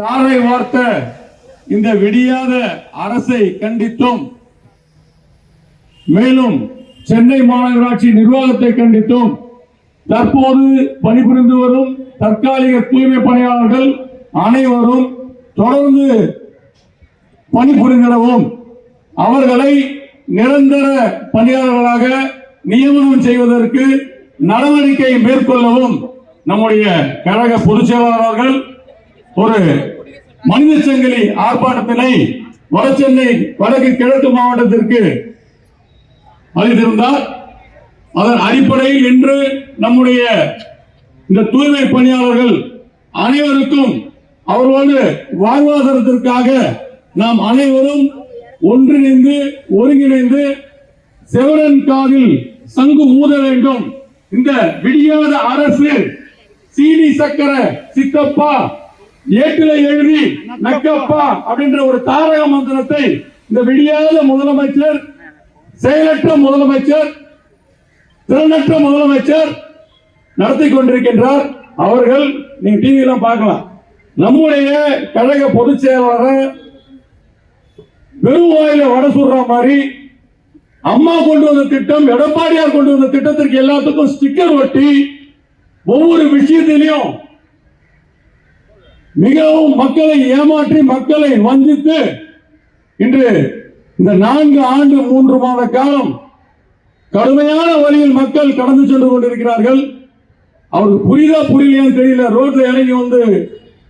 தாரை வார்த்த இந்த விடியாத அரசை கண்டித்தோம். மேலும் சென்னை மாநகராட்சி நிர்வாகத்தை கண்டித்தோம். தற்போது பணிபுரிந்து வரும் தற்காலிக தூய்மை பணியாளர்கள் அனைவரும் தொடர்ந்து பணிபுரிந்திடவும். அவர்களை நிரந்தர பணியாளர்களாக நியமனம் செய்வதற்கு நடவடிக்கை மேற்கொள்ளவும் நம்முடைய கழக பொதுச் செயலாளர்கள் ஒரு மனித சங்கிலி ஆர்ப்பாட்டத்தினை வடசென்னை வடக்கு கிழக்கு மாவட்டத்திற்கு அளித்திருந்தார். அதன் அடிப்படையில் இன்று நம்முடைய இந்த தூய்மை பணியாளர்கள் அனைவருக்கும் அவர்களோடு வாழ்வாதாரத்திற்காக நாம் அனைவரும் ஒன்றிணைந்து ஒருங்கிணைந்து செவரன் காதில் சங்கு ஊத வேண்டும். இந்த விடியாத அரசு சீனி சக்கர சித்தப்பா ஏட்டில எழுதி நக்கப்பா அப்படின்ற ஒரு தாரக மந்திரத்தை இந்த விடியாத முதலமைச்சர் செயலற்ற முதலமைச்சர் திறனற்ற முதலமைச்சர் நடத்தி கொண்டிருக்கின்றார். அவர்கள் நீங்க டிவிலாம் பார்க்கலாம். நம்முடைய கழக பொதுச் செயலாளர் வெறும் வாயில வடை சுடுற மாதிரி அம்மா கொண்டு வந்த திட்டம் எடப்பாடியார் கொண்டு வந்த திட்டத்திற்கு எல்லாத்துக்கும் ஸ்டிக்கர் ஒட்டி ஒவ்வொரு விஷயத்திலையும் மிகவும் மக்களை ஏமாற்றி மக்களை வஞ்சித்து இன்று இந்த நான்கு ஆண்டு மூன்று மாத காலம் கடுமையான வழியில் மக்கள் கடந்து சென்று கொண்டிருக்கிறார்கள். அவருக்கு புரியுதா புரியலையான்னு தெரியல. ரோட்ல இறங்கி வந்து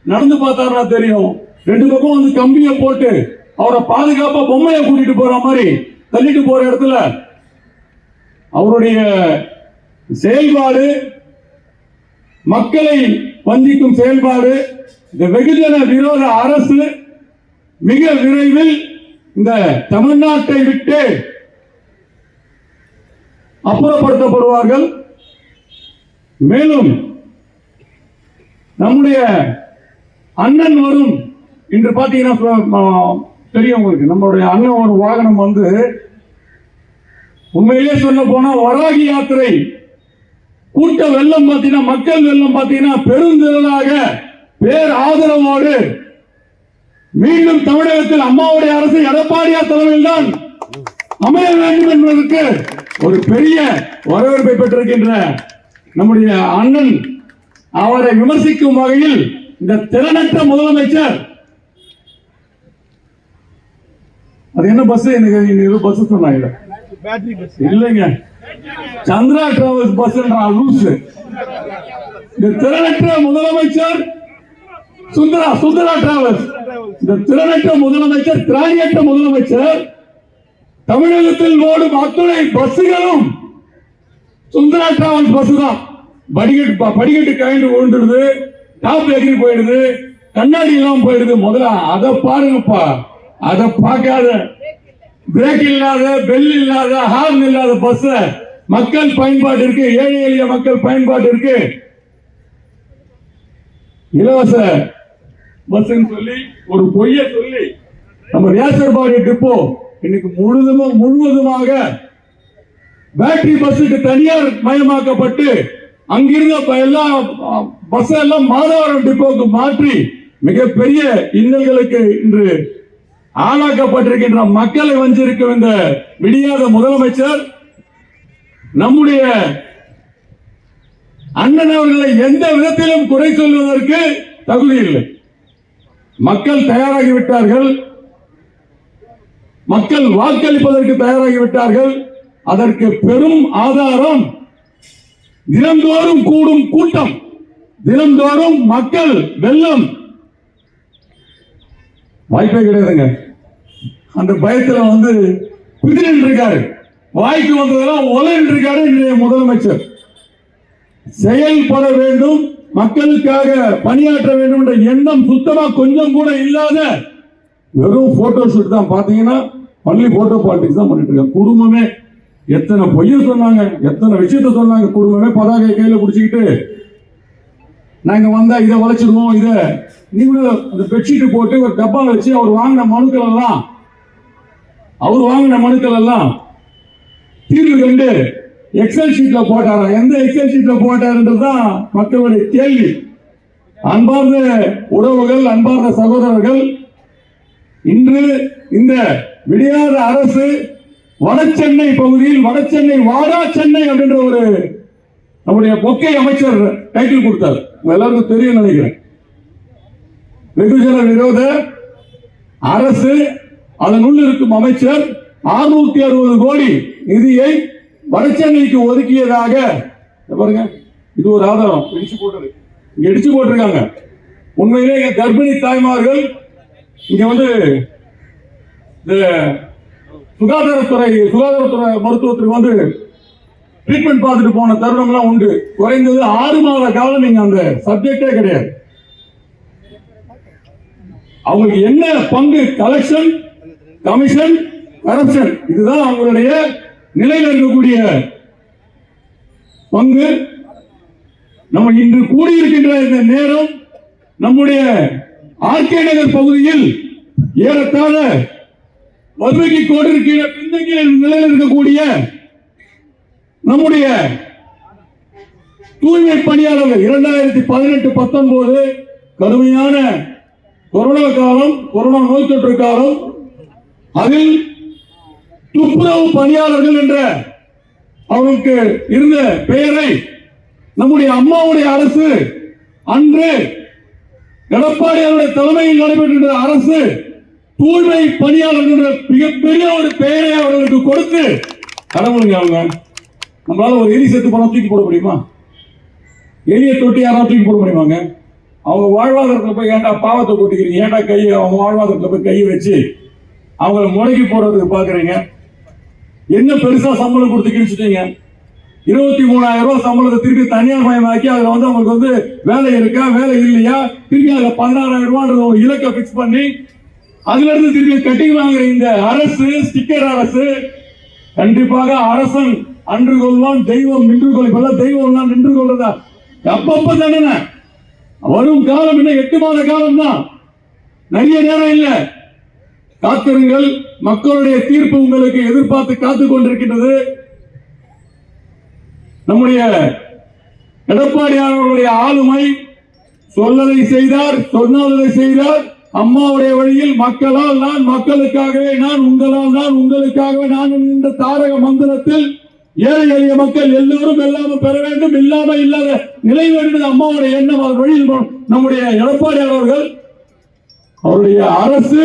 நடந்து பார்த்தாருன்னா தெரியும். ரெண்டு பக்கம் வந்து கம்பியை போட்டு அவரை பாதுகாப்பா பொம்மையை கூட்டிட்டு போற மாதிரி தள்ளிட்டு போற இடத்துல அவருடைய செயல்பாடு மக்களை வந்திக்கும் செயல்பாடு இந்த வெகுஜன விரோத அரசு மிக விரைவில் இந்த தமிழ்நாட்டை விட்டு அப்புறப்படுத்தப்படுவார்கள். மேலும் நம்முடைய அண்ணன் வரும் இன்று பார்த்தீங்கன்னா தெரியும் உங்களுக்கு. நம்மளுடைய அண்ணன் ஒரு வாகனம் வந்து உண்மையிலே சொல்ல போனா வராகி யாத்திரை. கூட்ட வெள்ளம் பார்த்தீங்கன்னா மக்கள் வெள்ளம் பார்த்தீங்கன்னா பெருந்திரளாக பேர் ஆதரவோடு மீண்டும் தமிழகத்தில் அம்மாவுடைய அரசு எடப்பாடியார் தலைமையில் தான் அமைய வேண்டும் என்பதற்கு ஒரு பெரிய வரவேற்பை பெற்றிருக்கின்ற நம்முடைய அண்ணன் அவரை விமர்சிக்கும் வகையில் இந்த திறனற்ற முதலமைச்சர் அது என்ன பஸ் எனக்கு பஸ் சொன்னாங்க. இல்லைங்க. சந்திரா டிராவல்ஸ் பஸ் லூஸ் இந்த திறனற்ற முதலமைச்சர் சுந்தரா சுந்தரா டிராவல்ஸ் இந்த திறனற்ற முதலமைச்சர் திராணியற்ற முதலமைச்சர் தமிழகத்தில் ஓடும் அத்துணை பஸ்ஸுகளும் சுந்தரா டிராவல்ஸ் பஸ் தான். படிக்கட்டு படிக்கட்டு கழண்டு விழுந்துடுது டாப் எகிரி போயிடுது கண்ணாடி எல்லாம் போயிடுது. முதல்ல அதை பாருங்கப்பா. அதை பார்க்காத. பிரேக் இல்லாத பெல் இல்லாத ஹார்ன் இல்லாத பஸ் மக்கள் பயன்பாடு இருக்கு. ஏழை எளிய மக்கள் பயன்பாடு இருக்கு. இலவச பஸ்ன்னு சொல்லி ஒரு பொய்ய சொல்லி நம்ம ரேசர்பாடி டிப்போ இன்னைக்கு முழுதுமா முழுவதுமாக பேட்டரி பஸ்ஸுக்கு தனியார் மயமாக்கப்பட்டு அங்கிருந்த ப- எல்லா பஸ் எல்லாம் மாதவரம் டிப்போக்கு மாற்றி மிகப்பெரிய இன்னல்களுக்கு இன்று ஆளாக்கப்பட்டிருக்கின்ற மக்களை வஞ்சிருக்கும் இந்த விடியாத முதலமைச்சர் நம்முடைய அண்ணன் அவர்களை எந்த விதத்திலும் குறை சொல்வதற்கு தகுதி இல்லை. மக்கள் தயாராகி விட்டார்கள் மக்கள் வாக்களிப்பதற்கு தயாராகி விட்டார்கள் அதற்கு பெரும் ஆதாரம் தினந்தோறும் கூடும் கூட்டம். தினந்தோறும் மக்கள் வெள்ளம். வாய்ப்பே கிடையாதுங்க. அந்த பயத்துல வந்து குதிரில் இருக்காரு வாய்க்கு வந்ததெல்லாம் ஒலன் இருக்காரு இன்றைய முதலமைச்சர். செயல்பட வேண்டும். மக்களுக்காக பணியாற்ற வேண்டும் என்ற எண்ணம் சுத்தமா கொஞ்சம் கூட இல்லாத வெறும் போட்டோ ஷூட் தான். பாத்தீங்கன்னா பள்ளி போட்டோ பாலிடிக்ஸ் தான் பண்ணிட்டு இருக்காங்க. குடும்பமே எத்தனை பொய்ய சொன்னாங்க எத்தனை விஷயத்த சொன்னாங்க குடும்பமே பதாகை கையில பிடிச்சிக்கிட்டு நாங்க வந்தா இதை வளைச்சிடுவோம் இதை நீங்களும் அந்த பெட்ஷீட் போட்டு ஒரு டப்பா வச்சு அவர் வாங்கின மனுக்கள் எல்லாம் அவர் வாங்கின மனுக்கள் எல்லாம் தீர்வு கண்டு எக்ஸல் ஷீட்ல போட்டாரா? எந்த எக்ஸல் ஷீட்ல போட்டாருன்றது தான் மக்களுடைய கேள்வி. அன்பார்ந்த உறவுகள் அன்பார்ந்த சகோதரர்கள் இன்று இந்த விடியாத அரசு வடசென்னை பகுதியில் வடசென்னை வாடா சென்னை அப்படின்ற ஒரு நம்முடைய பொக்கை அமைச்சர் டைட்டில் கொடுத்தார். எல்லாருக்கும் தெரியும் நினைக்கிறேன். வெகுஜன விரோத அரசு அதனுள் இருக்கும் அமைச்சர் 660 அறுபது கோடி நிதியை வடச்சென்னைக்கு ஒதுக்கியதாக. பாருங்க. இது ஒரு ஆதாரம். இடிச்சு போட்டது. இங்க இடிச்சு போட்டிருக்காங்க. உண்மையிலே இங்க கர்ப்பிணி தாய்மார்கள் இங்க வந்து இந்த சுகாதாரத்துறை சுகாதாரத்துறை மருத்துவத்துக்கு வந்து ட்ரீட்மெண்ட் பார்த்துட்டு போன தருணம்லாம் உண்டு. குறைந்தது ஆறு மாத காலம் நீங்க அந்த சப்ஜெக்டே கிடையாது. அவங்களுக்கு என்ன பங்கு? கலெக்ஷன் கமிஷன் கரப்ஷன் இதுதான் அவங்களுடைய நிலையில் இருக்கக்கூடிய பங்கு நம்ம இன்று கூடியிருக்கின்ற இந்த நேரம் நம்முடைய ஆர்கே நகர் பகுதியில் ஏறத்தாழ வறுமைக்கு கோடிருக்கிற பின்தங்கிய நிலையில் இருக்கக்கூடிய நம்முடைய தூய்மை பணியாளர்கள் இரண்டாயிரத்தி பதினெட்டு பத்தொன்பது கடுமையான கொரோனா காலம் கொரோனா நோய் தொற்று காலம் அதில் துப்புரவு பணியாளர்கள் என்ற அவருக்கு இருந்த பெயரை நம்முடைய அம்மாவுடைய அரசு அன்று எடப்பாடியாருடைய தலைமையில் நடைபெற்ற அரசு தூய்மை பணியாளர்கள் மிகப்பெரிய ஒரு பெயரை அவர்களுக்கு கொடுத்து கடவுளுங்க அவங்க நம்மளால ஒரு எலி செத்து பணம் தூக்கி போட முடியுமா? எலியை தொட்டி யாராவது தூக்கி போட முடியுமாங்க? அவங்க வாழ்வாதாரத்தில் போய் ஏன்டா பாவத்தை கொட்டிக்கிறீங்க? ஏன்டா கையை அவங்க வாழ்வாதாரத்தில் போய் கையை வச்சு அவங்க முளைக்கு போடுறதுக்கு பார்க்குறீங்க? என்ன பெருசா சம்பளம் கொடுத்து கிழிச்சிட்டீங்க இருபத்தி மூணாயிரம் ரூபாய் சம்பளத்தை திருப்பி தனியார் மயமாக்கி அதுல வந்து அவங்களுக்கு வந்து வேலை இருக்கா வேலை இல்லையா? திருப்பி அதுல பதினாறாயிரம் ரூபான்றது ஒரு இலக்கை பிக்ஸ் பண்ணி அதுல இருந்து திருப்பி கட்டிங் வாங்குற இந்த அரசு ஸ்டிக்கர் அரசு கண்டிப்பாக அரசன் அன்று கொள்வான் தெய்வம் நின்று கொள். தெய்வம் நின்று கொள்றதா? அப்பப்ப தண்டனை. வரும் காலம் இன்னும் எட்டு மாத காலம் தான் நிறைய நேரம் இல்லை. காத்திருங்கள். மக்களுடைய தீர்ப்பு உங்களுக்கு எதிர்பார்த்து காத்துக் கொண்டிருக்கின்றது. நம்முடைய எடப்பாடியார் அவர்களுடைய ஆளுமை சொல்லதை செய்தார் சொன்னதை செய்தார். அம்மாவுடைய வழியில் மக்களால் நான் மக்களுக்காகவே நான் உங்களால் நான் உங்களுக்காகவே நான் இந்த தாரக மந்திரத்தில் ஏழை எளிய மக்கள் எல்லோரும் எல்லாம பெற வேண்டும். இல்லாம இல்லாத நிலை வேண்டும் அம்மாவுடைய எண்ணம் அவர் வழியில் நம்முடைய எடப்பாடி அவர்கள் அவருடைய அரசு